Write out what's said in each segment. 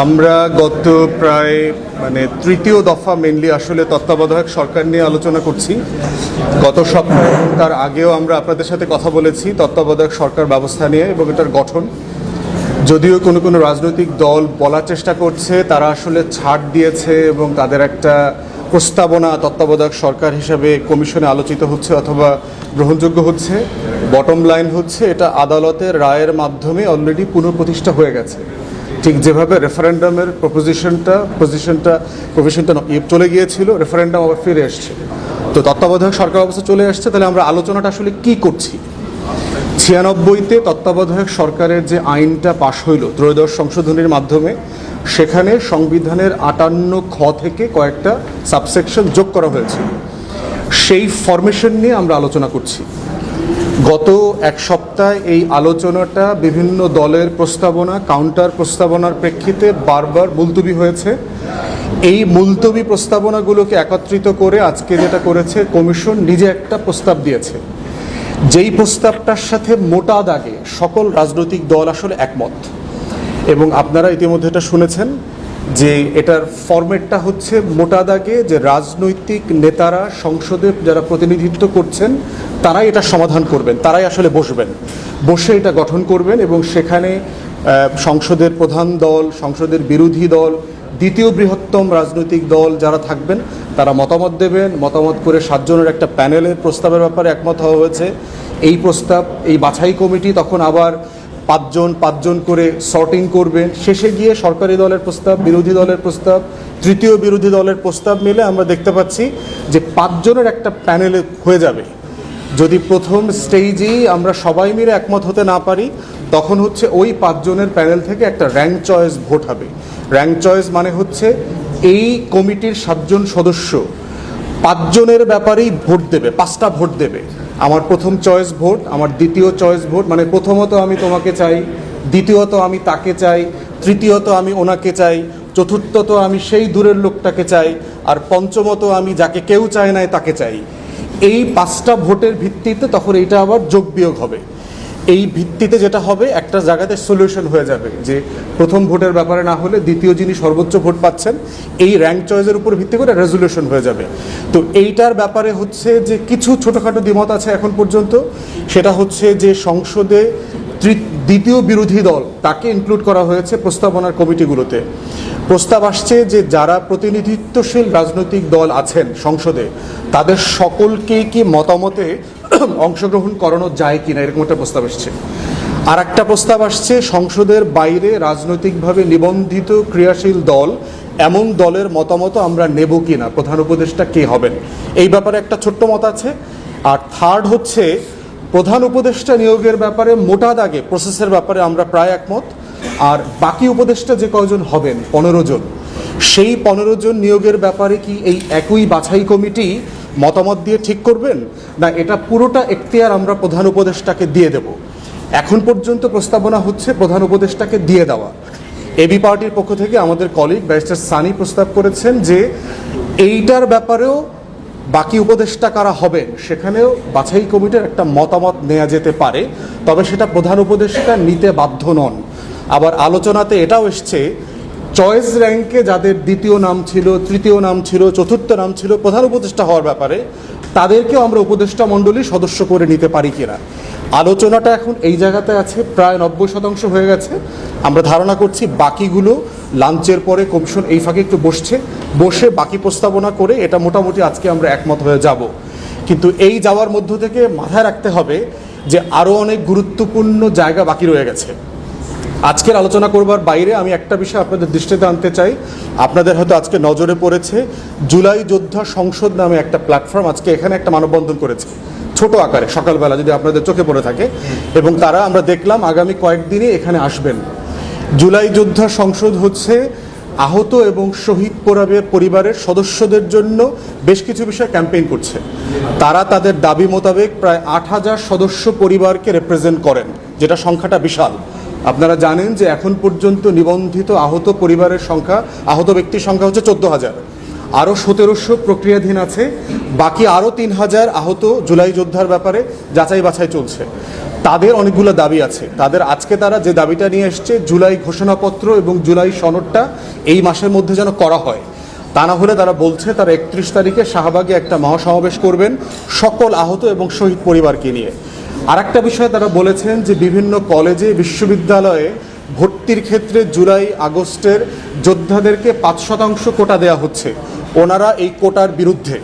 আমরা গত প্রায় মানে তৃতীয় দফা মেনলি আসলে তত্ত্বাবধায়ক সরকার নিয়ে আলোচনা করছি। গত সপ্তাহে তার আগেও আমরা আপনাদের সাথে কথা বলেছি তত্ত্বাবধায়ক সরকার ব্যবস্থা নিয়ে এবং এটার গঠন। যদিও কোনো কোনো রাজনৈতিক দল বলার চেষ্টা করছে, তারা আসলে ছাড় দিয়েছে এবং তাদের একটা প্রস্তাবনা তত্ত্বাবধায়ক সরকার হিসাবে কমিশনে আলোচিত হচ্ছে অথবা গ্রহণযোগ্য হচ্ছে। বটম লাইন হচ্ছে, এটা আদালতের রায়ের মাধ্যমে অলরেডি পুনঃপ্রতিষ্ঠা হয়ে গেছে। ঠিক যেভাবে রেফারেন্ডামের প্রপোজিশনটা পজিশনটা প্রভিশনটা চলে গিয়েছিল রেফারেন্ডাম আবার ফিরে এসছে। তো তত্ত্বাবধায়ক সরকার অবস্থা চলে আসছে তাহলে আমরা আলোচনাটা আসলে কি করছি? ছিয়ানব্বইতে তত্ত্বাবধায়ক সরকারের যে আইনটা পাশ হইল ত্রয়োদশ সংশোধনীর মাধ্যমে, সেখানে সংবিধানের আটান্ন খ থেকে কয়েকটা সাবসেকশন যোগ করা হয়েছিল। সেই ফরমেশন নিয়ে আমরা আলোচনা করছি। গত এক সপ্তাহ এই আলোচনাটা বিভিন্ন দলের প্রস্তাবনা কাউন্টার প্রস্তাবনার প্রেক্ষিতে বারবার মুলতবি হয়েছে। এই মুলতবি প্রস্তাবনাগুলোকে একত্রিত করে আজকে যেটা করেছে, কমিশন নিজে একটা প্রস্তাব দিয়েছে। যেই প্রস্তাবটার সাথে মোটা দাগে সকল রাজনৈতিক দল আসলে একমত। এবং আপনারা ইতিমধ্যে এটা শুনেছেন যে এটার ফরম্যাটটা হচ্ছে মোটা দাগে যে রাজনৈতিক নেতারা সংসদে যারা প্রতিনিধিত্ব করছেন, তারাই এটা সমাধান করবেন, তারাই আসলে বসবেন। বসে এটা গঠন করবেন এবং সেখানে সংসদের প্রধান দল, সংসদের বিরোধী দল, দ্বিতীয় বৃহত্তম রাজনৈতিক দল যারা থাকবেন, তারা মতামত দেবেন, মতামত করে সাতজনের একটা প্যানেলের প্রস্তাবের ব্যাপারে একমত হওয়া হয়েছে। এই প্রস্তাব, এই বাছাই কমিটি তখন আবার পাঁচজন পাঁচজন করে সর্টিং করবেন শেষে গিয়ে সরকারি দলের প্রস্তাব, বিরোধী দলের প্রস্তাব, তৃতীয় বিরোধী দলের প্রস্তাব মিলে আমরা দেখতে পাচ্ছি যে পাঁচজনের একটা প্যানেলে হয়ে যাবে। যদি প্রথম স্টেজেই আমরা সবাই মিলে একমত হতে না পারি, তখন হচ্ছে ওই পাঁচজনের প্যানেল থেকে একটা র্যাঙ্ক চয়েস ভোট হবে। র্যাঙ্ক চয়েস মানে হচ্ছে এই কমিটির সাতজন সদস্য পাঁচজনের ব্যাপারেই ভোট দেবে, পাঁচটা ভোট দেবে। আমার প্রথম চয়েস ভোট আমার দ্বিতীয় চয়েস ভোট মানে প্রথমত আমি তোমাকে চাই, দ্বিতীয়ত আমি তাকে চাই, তৃতীয়ত আমি ওনাকে চাই, চতুর্থত আমি সেই দূরের লোকটাকে চাই, আর পঞ্চমত আমি যাকে কেউ চায় নাই তাকে চাই। এই পাঁচটা ভোটের ভিত্তিতে তখন এটা আবার যোগ বিয়োগ হবে। এই ভিত্তিতে যেটা হবে, একটা জায়গাতে সলিউশন হয়ে যাবে যে প্রথম ভোটের ব্যাপারে না হলে দ্বিতীয় যিনি সর্বোচ্চ ভোট পাচ্ছেন, এই র্যাঙ্ক চয়েসের উপর ভিত্তি করে রেজলিউশন হয়ে যাবে। তো এইটার ব্যাপারে হচ্ছে যে কিছু ছোটোখাটো দ্বিমত আছে এখন পর্যন্ত। সেটা হচ্ছে যে সংসদে দ্বিতীয় বিরোধী দল, তাকে ইনক্লুড করা হয়েছে প্রস্তাবনার কমিটিগুলোতে। প্রস্তাব আসছে যে যারা প্রতিনিধিত্বশীল রাজনৈতিক দল আছেন সংসদে, তাদের সকলকেই কি মতামতে অংশগ্রহণ করানো যায় কিনা, এরকম একটা প্রস্তাব এসছে। আর একটা প্রস্তাব আসছে, সংসদের বাইরে রাজনৈতিকভাবে নিবন্ধিত ক্রিয়াশীল দল এমন দলের মতামত আমরা নেব কিনা, প্রধান উপদেষ্টা কে হবেন? এই ব্যাপারে একটা ছোট্ট মত আছে। আর থার্ড হচ্ছে, প্রধান উপদেষ্টা নিয়োগের ব্যাপারে মোটা দাগে প্রসেসের ব্যাপারে আমরা প্রায় একমত। আর বাকি উপদেষ্টা যে কয়জন হবেন, পনেরো জন। সেই পনেরো জন নিয়োগের ব্যাপারে কি এই একই বাছাই কমিটি মতামত দিয়ে ঠিক করবেন, না এটা পুরোটা এখতিয়ার আমরা প্রধান উপদেষ্টাকে দিয়ে দেব? এখন পর্যন্ত প্রস্তাবনা হচ্ছে প্রধান উপদেষ্টাকে দিয়ে দেওয়া। এবি পার্টির পক্ষ থেকে আমাদের কলিগ ব্যারিস্টার সানি প্রস্তাব করেছেন যে এইটার ব্যাপারেও বাকি উপদেষ্টা কারা হবেন, সেখানেও বাছাই কমিটির একটা মতামত নেওয়া যেতে পারে, তবে সেটা প্রধান উপদেষ্টা নিতে বাধ্য নন। আবার আলোচনাতে এটাও এসছে চয়েস র্যাঙ্কে যাদের দ্বিতীয় নাম ছিল, তৃতীয় নাম ছিল, চতুর্থ নাম ছিল, প্রধান উপদেষ্টা হওয়ার ব্যাপারে, তাদেরকেও আমরা উপদেষ্টা মণ্ডলীর সদস্য করে নিতে পারি কিনা। আলোচনাটা এখন এই জায়গাতে আছে, প্রায় নব্বই শতাংশ হয়ে গেছে। আমরা ধারণা করছি বাকিগুলো লাঞ্চের পরে কমিশন এই ফাঁকে একটু বসছে, বসে বাকি প্রস্তাবনা করে এটা মোটামুটি আজকে আমরা একমত হয়ে যাব। কিন্তু এই যাওয়ার মধ্য থেকে মাথায় রাখতে হবে যে আরও অনেক গুরুত্বপূর্ণ জায়গা বাকি রয়ে গেছে। আজকের আলোচনা করবার বাইরে আমি একটা বিষয় আপনাদের দৃষ্টিতে আনতে চাই। আপনাদের হয়তো আজকে নজরে পড়েছে, জুলাই যোদ্ধা সংসদ নামে একটা প্ল্যাটফর্ম আজকে এখানে একটা মানববন্ধন করেছে। ছোট আকারে, সকালবেলা যদি আপনাদের চোখে পড়ে থাকে। এবং তারা আমরা দেখলাম আগামী কয়েকদিনই এখানে আসবেন। জুলাই যোদ্ধা সংসদ হচ্ছে আহত এবং শহীদ পরিবারের পরিবারের সদস্যদের জন্য বেশ কিছু বিষয় ক্যাম্পেইন করছে। তারা তাদের দাবি মোতাবেক প্রায় আট হাজার সদস্য পরিবারকে রেপ্রেজেন্ট করেন, যেটা সংখ্যাটা বিশাল। আপনারা জানেন যে এখন পর্যন্ত নিবন্ধিত আহত পরিবারের সংখ্যা, আহত ব্যক্তির সংখ্যা হচ্ছে চোদ্দ হাজার। আরও সতেরোশো প্রক্রিয়াধীন আছে, বাকি আরও তিন হাজার আহত জুলাই যোদ্ধার ব্যাপারে যাচাই বাছাই চলছে। তাদের অনেকগুলো দাবি আছে। তাদের আজকে তারা যে দাবিটা নিয়ে এসছে, জুলাই ঘোষণাপত্র এবং জুলাই সনদটা এই মাসের মধ্যে যেন করা হয়। তা না হলে তারা বলছে, তারা একত্রিশ তারিখে শাহবাগে একটা মহাসমাবেশ করবেন সকল আহত এবং শহীদ পরিবারকে নিয়ে। আর একটা বিষয় তারা বলেছেন যে বিভিন্ন কলেজে, বিশ্ববিদ্যালয়ে ভর্তির ক্ষেত্রে জুলাই, আগস্টের যোদ্ধাদেরকে পাঁচ শতাংশ কোটা দেওয়া হচ্ছে। ওনারা এই কোটার বিরুদ্ধে।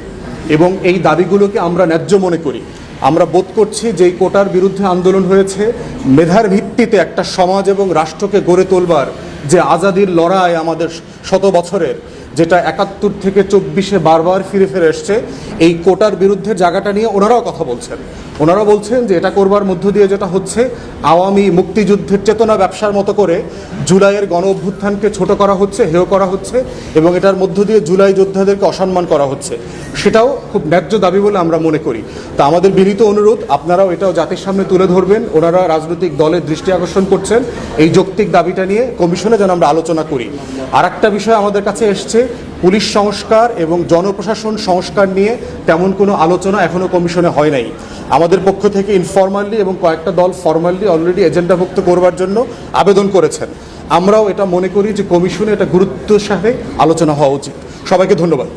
এবং এই দাবিগুলোকে আমরা ন্যায্য মনে করি। আমরা বোধ করছি যে এই কোটার বিরুদ্ধে আন্দোলন হয়েছে, মেধার ভিত্তিতে একটা সমাজ এবং রাষ্ট্রকে গড়ে তোলবার যে আজাদির লড়াই আমাদের শত বছরের যেটা একাত্তর থেকে চব্বিশে বারবার ফিরে ফিরে এসছে, এই কোটার বিরুদ্ধে জায়গাটা নিয়ে ওনারাও কথা বলছেন। ওনারা বলছেন যে এটা করবার মধ্য দিয়ে যেটা হচ্ছে, আওয়ামী মুক্তিযুদ্ধের চেতনা ব্যবসার মতো করে জুলাইয়ের গণ অভ্যুত্থানকে ছোট করা হচ্ছে, হেয় করা হচ্ছে এবং এটার মধ্য দিয়ে জুলাই যোদ্ধাদেরকে অসম্মান করা হচ্ছে। সেটাও খুব ন্যায্য দাবি বলে আমরা মনে করি। তা আমাদের বিনীত অনুরোধ, আপনারাও এটাও জাতির সামনে তুলে ধরবেন। ওনারা রাজনৈতিক দলের দৃষ্টি আকর্ষণ করছেন। এই যৌক্তিক দাবিটা নিয়ে কমিশনে যেন আমরা আলোচনা করি। আর একটা বিষয় আমাদের কাছে এসছে পুলিশ সংস্কার এবং জনপ্রশাসন সংস্কার নিয়ে তেমন কোনো আলোচনা এখনও কমিশনে হয় নাই। আমাদের পক্ষ থেকে ইনফরমালি এবং কয়েকটা দল ফর্মালি অলরেডি এজেন্ডাভুক্ত করবার জন্য আবেদন করেছেন। আমরাও এটা মনে করি যে কমিশনে এটা গুরুত্ব সাথে আলোচনা হওয়া উচিত। সবাইকে ধন্যবাদ।